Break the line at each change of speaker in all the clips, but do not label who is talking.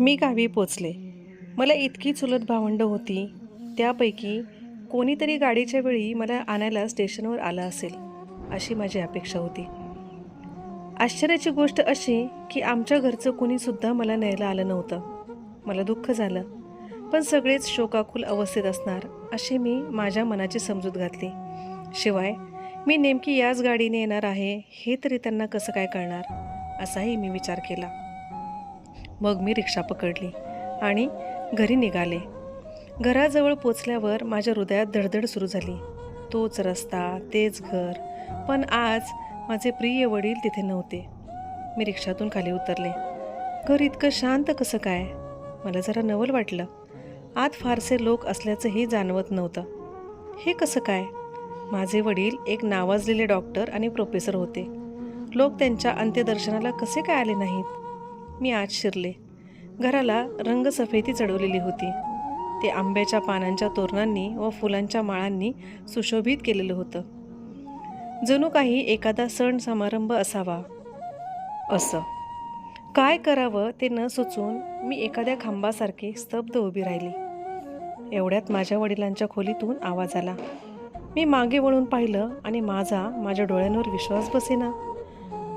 मी गावी पोचले. मला इतकी चुलत भावंडं होती. त्यापैकी कोणीतरी गाडीच्या वेळी मला आणायला स्टेशनवर आलं असेल अशी माझी अपेक्षा होती. आश्चर्याची गोष्ट अशी की आमच्या घरचं कोणीसुद्धा मला न्यायला आलं नव्हतं. मला दुःख झालं. पण सगळेच शोकाकुल अवस्थेत असणार अशी मी माझ्या मनाची समजूत घातली. शिवाय मी नेमकी याच गाडीने येणार आहे हे तरी त्यांना कसं काय कळणार असाही मी विचार केला. मग मी रिक्षा पकडली आणि घरी निघाले. घराजवळ पोचल्यावर माझ्या हृदयात धडधड सुरू झाली. तोच रस्ता तेच घर पण आज माझे प्रिय वडील तिथे नव्हते. मी रिक्षातून खाली उतरले. घर इतकं शांत कसं काय? मला जरा नवल वाटलं. आत फारसे लोक असल्याचंही जाणवत नव्हतं. हे कसं काय? माझे वडील एक नावाजलेले डॉक्टर आणि प्रोफेसर होते. लोक त्यांच्या अंत्यदर्शनाला कसे काय आले नाहीत? मी आज शिरले. घराला रंगसफेदी चढवलेली होती. ते आंब्याच्या पानांच्या तोरणांनी व फुलांच्या माळांनी सुशोभित केलेलं होतं. जणू काही एखादा सण समारंभ असावा. असं. काय करावं ते न सुचून मी एखाद्या खांबासारखी स्तब्ध उभी राहिली. एवढ्यात माझ्या वडिलांच्या खोलीतून आवाज आला. मी मागे वळून पाहिलं आणि माझा माझ्या डोळ्यांवर विश्वास बसेना.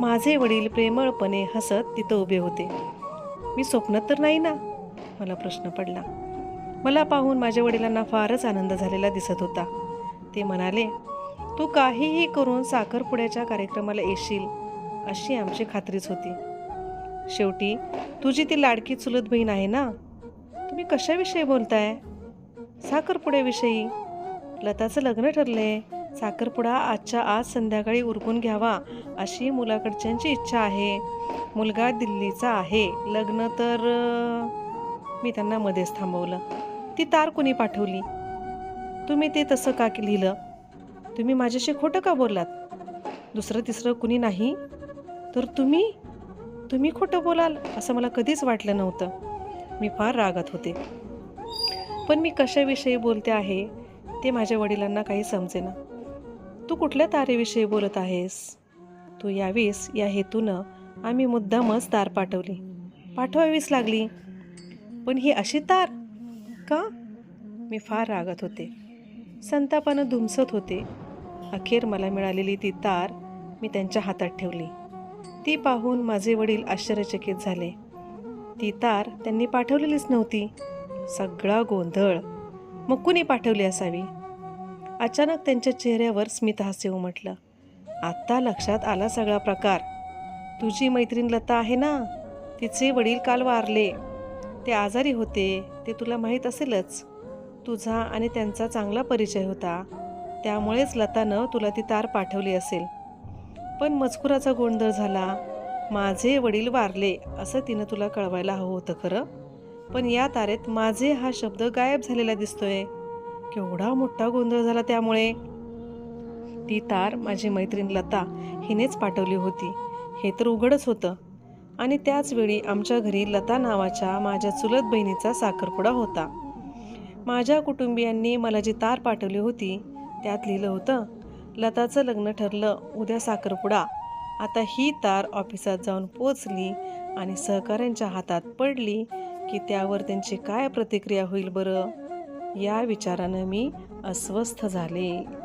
माझे वडील प्रेमळपणे हसत तिथं उभे होते. मी स्वप्नात तर नाही ना? मला प्रश्न पडला. मला पाहून माझ्या वडिलांना फारच आनंद झालेला दिसत होता. ते म्हणाले तू काहीही करून साखरपुड्याच्या कार्यक्रमाला येशील अशी आमची खात्रीच होती. शेवटी तुझी ती लाडकी चुलत बहीण आहे ना? तुम्ही कशाविषयी बोलताय? साखरपुड्याविषयी? लताचं लग्न ठरले साखरपुडा आजच्या आज संध्याकाळी उरकून घ्यावा अशी मुलाकडच्यांची इच्छा आहे. मुलगा दिल्लीचा आहे. लग्न तर मी त्यांना मध्येच थांबवलं. ती तार कुणी पाठवली? तुम्ही ते तसं का लिहिलं? तुम्ही माझ्याशी खोटं का बोललात? दुसरं तिसरं कुणी नाही? तर तुम्ही? तुम्ही खोटं बोलाल असं मला कधीच वाटलं नव्हतं. मी फार रागात होते. पण मी कशाविषयी बोलते आहे ते माझ्या वडिलांना काही समजेना. तू कुठल्या तारेविषयी बोलत आहेस? तू यावीस या हेतूनं आम्ही मुद्दामच तार पाठवली. पाठवावीच लागली. पण ही अशी तार? का? मी फार रागत होते. संतापानं धुमसत होते. अखेर मला मिळालेली ती तार मी त्यांच्या हातात ठेवली. ती पाहून माझे वडील आश्चर्यचकित झाले. ती तार त्यांनी पाठवलेलीच नव्हती. सगळा गोंधळ. मग कुणी पाठवली असावी? अचानक त्यांच्या चेहऱ्यावर स्मितहास्य उमटलं. आत्ता लक्षात आला सगळा प्रकार. तुझी मैत्रीण लता आहे ना? तिचे वडील काल वारले. ते आजारी होते ते तुला माहीत असेलच. तुझा आणि त्यांचा चांगला परिचय होता. त्यामुळेच लतानं तुला ती तार पाठवली असेल. पण मजकुराचा गोंधळ झाला. माझे वडील वारले असं तिनं तुला कळवायला हवं होतं खरं? पण या तारेत माझे हा शब्द गायब झालेला दिसतोय. केवढा मोठा गोंधळ झाला त्यामुळे. ती तार माझी मैत्रीण लता हिनेच पाठवली होती. हे तर उघडच होतं. आणि त्याचवेळी आमच्या घरी लता नावाच्या माझ्या चुलत बहिणीचा साखरपुडा होता. माझ्या कुटुंबियांनी मला जी तार पाठवली होती त्यात लिहिलं होतं लताचं लग्न ठरलं उद्या साखरपुडा. आता ही तार ऑफिसात जाऊन पोचली आणि सहकाऱ्यांच्या हातात पडली की त्यावर त्यांची काय प्रतिक्रिया होईल बरं? या विचारानं मी अस्वस्थ झाले.